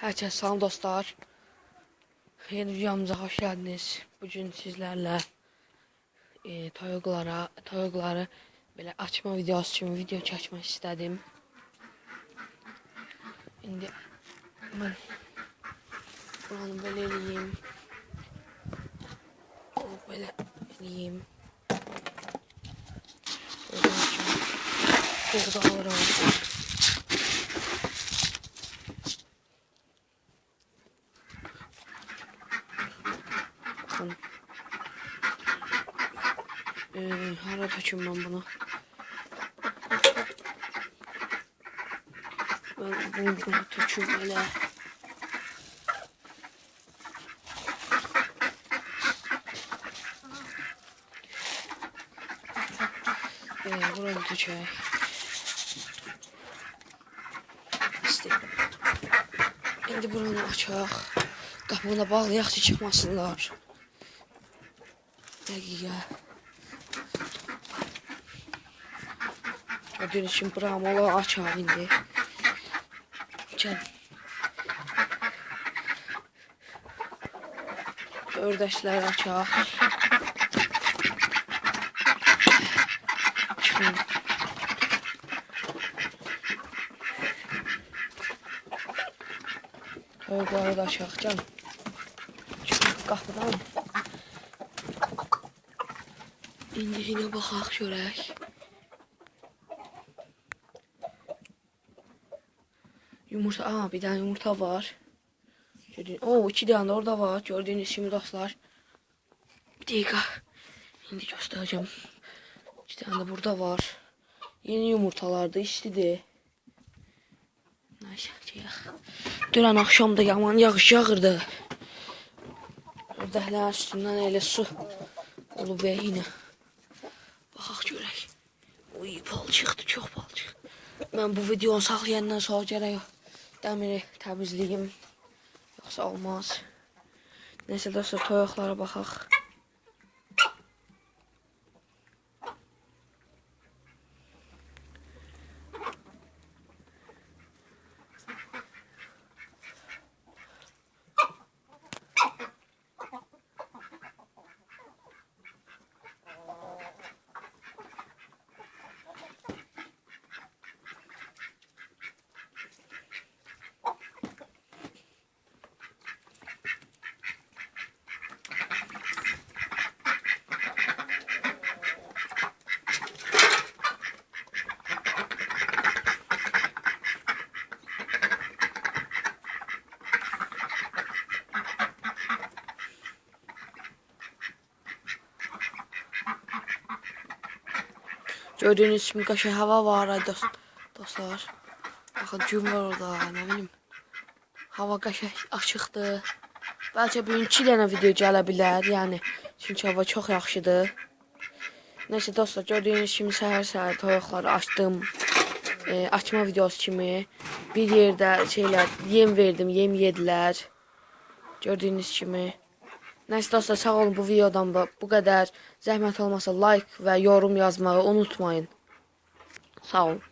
Herkese salam dostlar. Yeni videomuza hoş geldiniz. Bugün sizlerle e, toyuqlara, toyuqları belə açma videosu kimi video çəkmək istədim. İndi mən buranı belə eləyim. Bunu belə eləyim. Buradan alıram. Ee, hara töküm mən bunu? Mən bunu buna töküm elə. Ee, buranı tökək. İstəyir. İndi buranı açaq. Qapını bağlayaq ki, çıxmasınlar. Dəqiqə. Gördüyünüz kimi bramolu açaq indi. Gəl. Ördəklər açaq. Çıxın. Toyuqları da açaq, gəl. Çıxın qapıdan. İndi yine baxaq görək. Yumurta, aa bir tane yumurta var. Gördüğün, oo iki tane de orada var. Gördüğünüz gibi dostlar. Bir dakika. Şimdi göstereceğim. İki tane de burada var. Yeni yumurtalardı istidir. Neyse çəyək. Dünən axşam da yaman yağış yağırdı. Ördəklərin üstündən elə su olub və yine. Baxaq görək. Uy, palçıqdır, çox palçıq. Mən bu videonu saxlayandan sonra gərək dəmiri təmizləyim. Yoxsa olmaz. Nəsə dostlar, toyuqlara baxaq. Gördüğünüz kimi qaşa hava var dost, dostlar. Baxın gün var orada, nə bilim. Hava qəşəng açıqdır. Bəlkə bugün 2 dənə video gələ bilər, yəni çünki hava çox yaxşıdır. Nəysə dostlar, gördüyünüz kimi səhər-səhər toyuqları açdım. E, açma videosu kimi bir yerdə şeylər yem verdim, yem yedilər. Gördüyünüz kimi Neyse dostlar sağ olun bu videodan bu, kadar. Zəhmət olmasa like və yorum yazmağı unutmayın. Sağ olun.